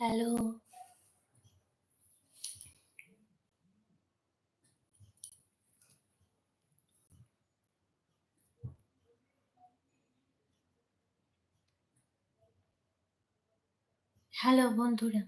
Hello. Hello বন্ধুরা।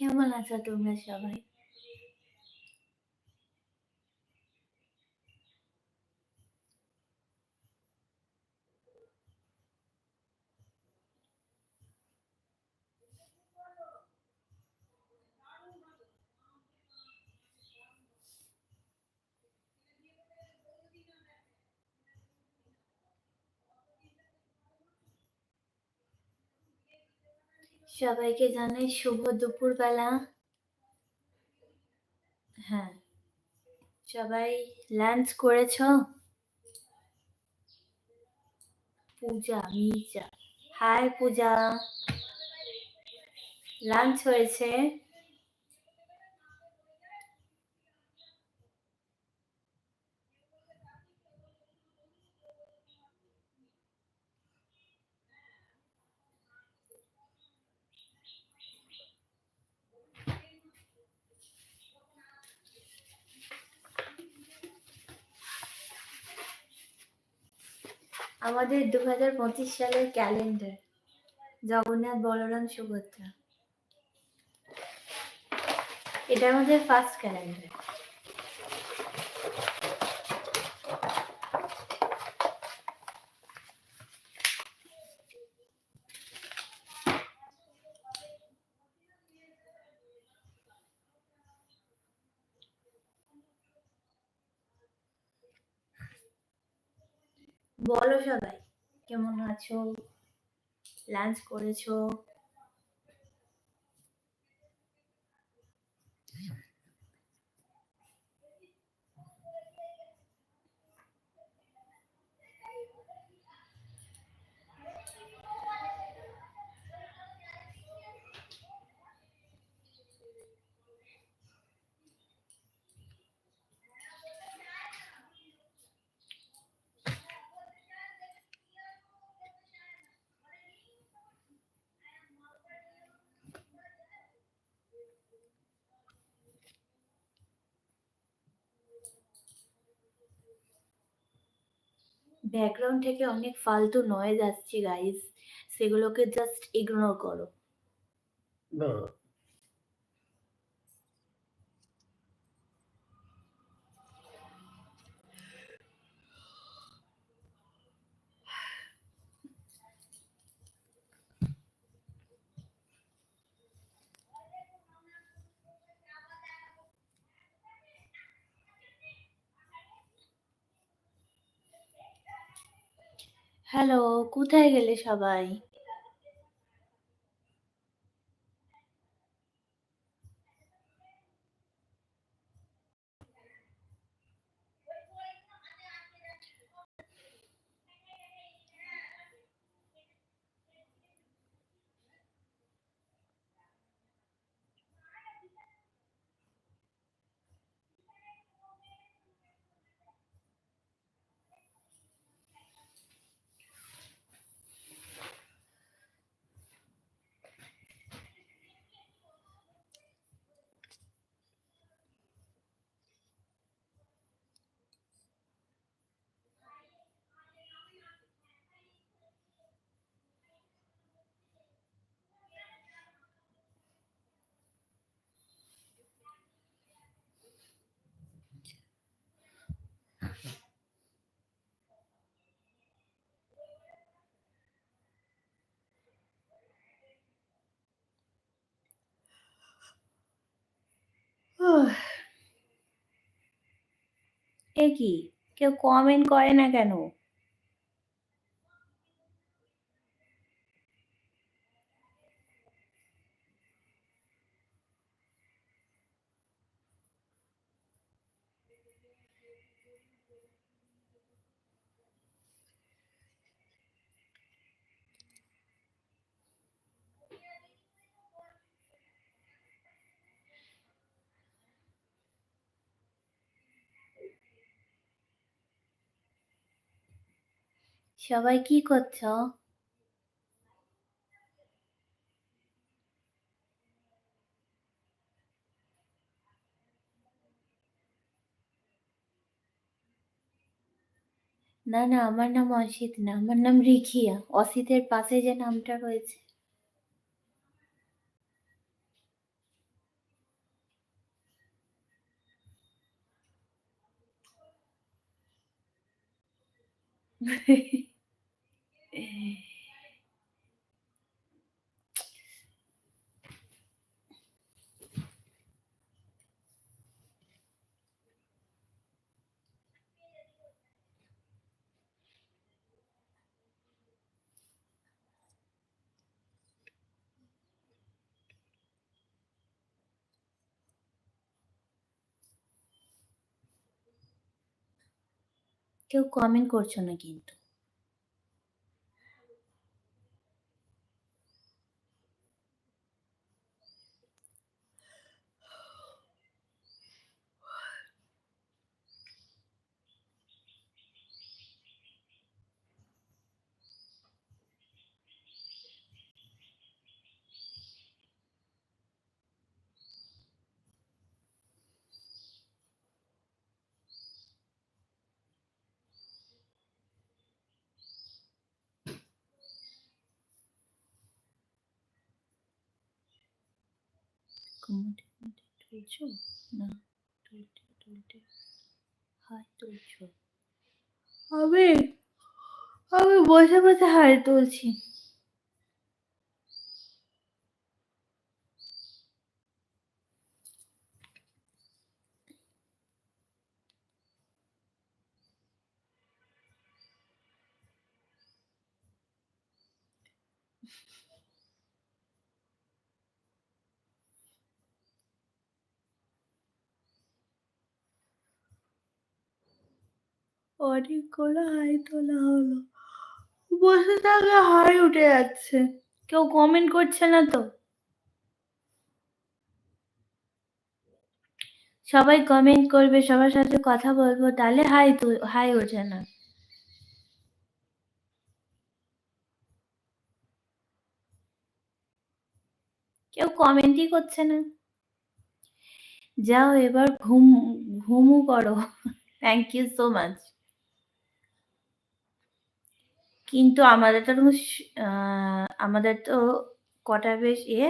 কেমন আছো তোমরা সবাই সবাইকে জানাই শুভ দুপুর বেলা হ্যাঁ। সবাই লাঞ্চ করেছ? পূজা, মির্জা। হাই পূজা। লাঞ্চ হয়েছে। আমাদের দু হাজার পঁচিশ সালের ক্যালেন্ডার জগন্নাথ বলরাম সুভদ্রা। এটা আমাদের ফার্স্ট ক্যালেন্ডার বলো সবাই কেমন আছো? লাঞ্চ করেছ? ব্যাকগ্রাউন্ড থেকে অনেক ফালতু নয়েজ আসছে গাইস সেগুলোকে জাস্ট ইগনোর করো। হ্যালো কোথায় গেলে সবাই? এ কি? কেউ কমেন্ট করে না কেন? সবাই কি করছ? না, না আমার নাম অসিত না। আমার নাম রিখিয়া। অসিতের পাশে যে নামটা রয়েছে। কেউ কমেন্ট করছ না কিন্তু। কমেন্ট তুলছো? না তুলতে তুলতে হাই তুলছ আমি আমি বসে, বসে হাই তুলছি। অনেকগুলো হাই তোলা হলো। বসে থাকলে হাই উঠে যাচ্ছে। কেউ কমেন্ট করছে না তো? সবাই কমেন্ট করবে, সবার সাথে কথা বলব তাহলে হাই হাই ওঠে না। কেউ কমেন্টই করছে না। যাও এবার ঘুম ঘুমু করো। Thank you so much. কিন্তু আমাদের তো আমাদের তো কটা বেশ ইয়ে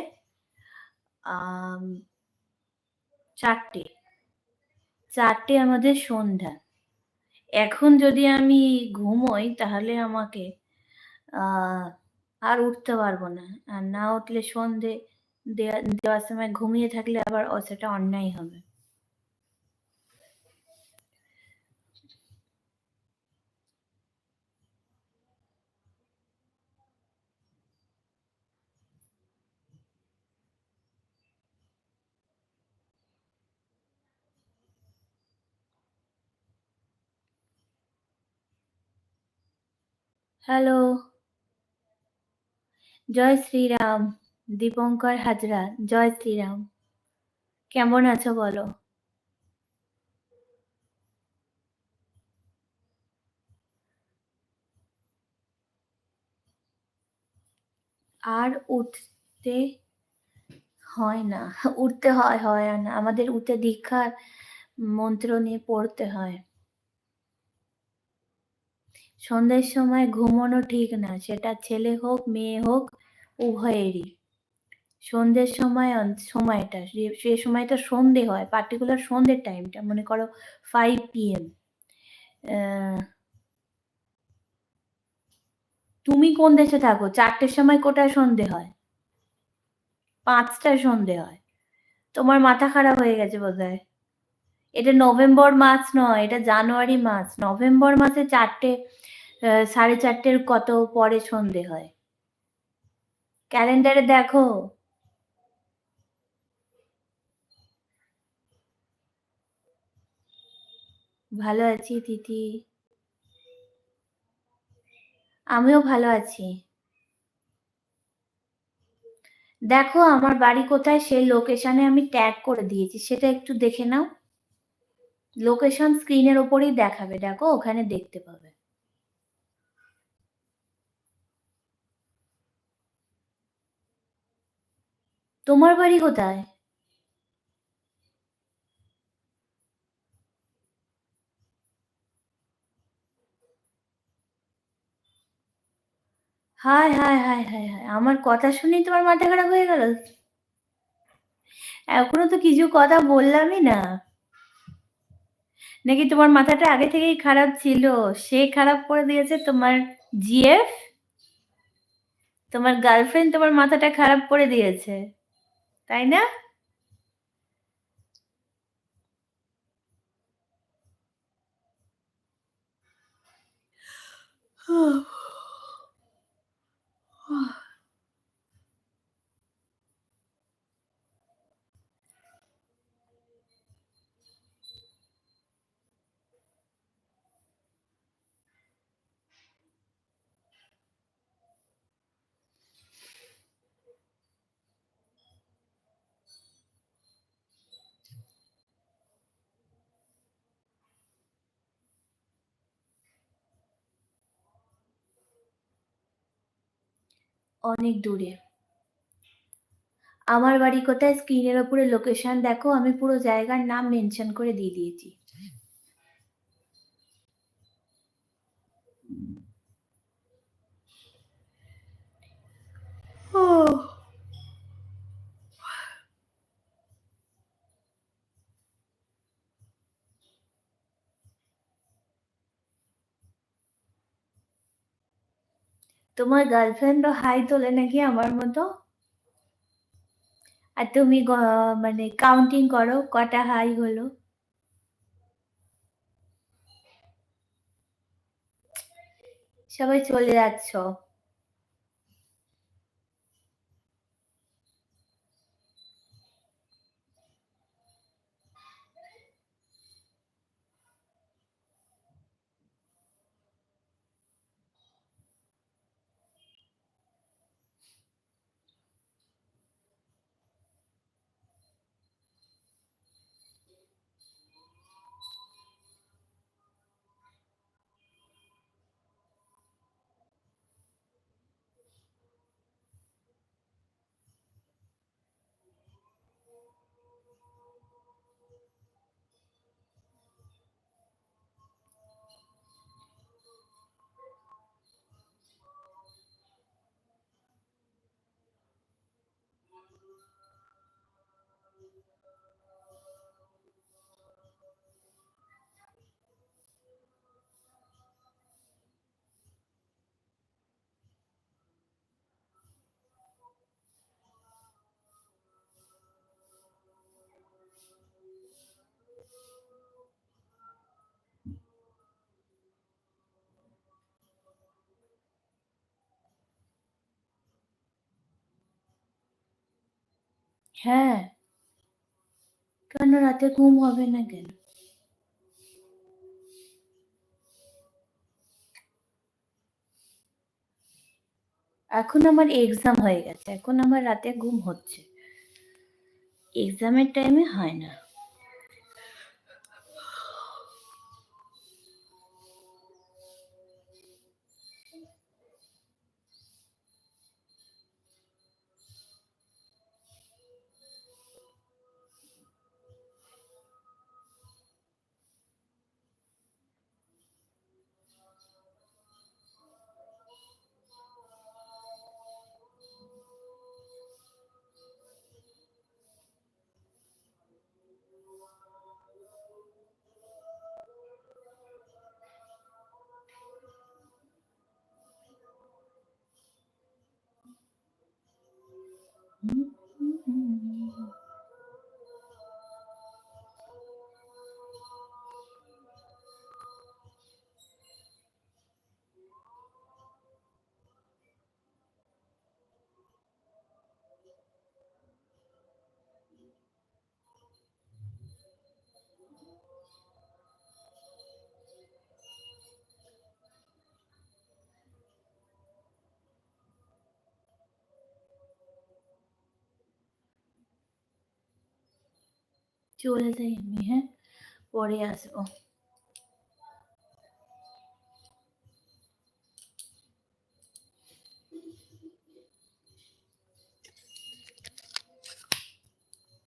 ৪টে। ৪টে আমাদের সন্ধ্যা। এখন যদি আমি ঘুমোই তাহলে আমাকে আর উঠতে পারব না। আর না উঠলে সন্ধে দেওয়ার সময় ঘুমিয়ে থাকলে আবার সেটা অন্যায় হবে। হ্যালো। জয় শ্রীরাম। দীপঙ্কর হাজরা। জয় শ্রীরাম। কেমন আছো বলো? আর উঠতে হয় না। উঠতে হয়, হয় না। আমাদের উঠে দীক্ষার মন্ত্র নিয়ে পড়তে হয়। সন্ধ্যের সময় ঘুমানো ঠিক না। সেটা ছেলে হোক, মেয়ে হোক উভয়েরই। সন্ধ্যের সময় সময়টা সে সময়টা সন্ধে হয়। পার্টিকুলার সন্ধ্যের টাইমটা মনে করো 5 PM অ্যা তুমি কোন দেশে থাকো? চারটের সময় কোটায় সন্ধে হয়? ৫টায় সন্ধে হয়। তোমার মাথা খারাপ হয়ে গেছে বোধহয়। এটা নভেম্বর মাস নয়, এটা জানুয়ারি মাস। নভেম্বর মাসে ৪টে আ ৪:৩০ কত পরে সন্ধে হয়। ক্যালেন্ডারে দেখো। ভালো আছি, তিথি। আমিও ভালো আছি। দেখো, আমার বাড়ি কোথায় সেই লোকেশনে আমি ট্যাগ করে দিয়েছি। সেটা একটু দেখে নাও। লোকেশন স্ক্রিনের ওপরেই দেখাবে। দেখো, ওখানে দেখতে পাবে। তোমার বাড়ি কোথায়? হায়, হায়, হায়, হায়, হায়! আমার কথা শুনেই তোমার মাথা খারাপ হয়ে গেল? এখনও তো কিছু কথা বললামই না। নাকি তোমার মাথাটা আগে থেকেই খারাপ ছিল? সে খারাপ করে দিয়েছে তোমার জিএফ? তোমার গার্লফ্রেন্ড তোমার মাথাটা খারাপ করে দিয়েছে। তাই না? অনেক দূরে। আমার বাড়ি কোথায় স্ক্রিনের ওপরে লোকেশন দেখো। আমি পুরো জায়গার নাম মেনশন করে দিয়ে দিয়েছি। তোমার গার্লফ্রেন্ডও হাই তোলে নাকি আমার মতো? আর তুমি মানে কাউন্টিং করো কটা হাই হলো? সবাই চলে যাচ্ছ। হ্যাঁ। কেন রাতে ঘুম হবে না কেন? এখন আমার এক্সাম হয়ে গেছে। এখন আমার রাতে ঘুম হচ্ছে। এক্সামের টাইমে হয় না। Mm-hmm. চলে যাই আমি হ্যাঁ পরে আসব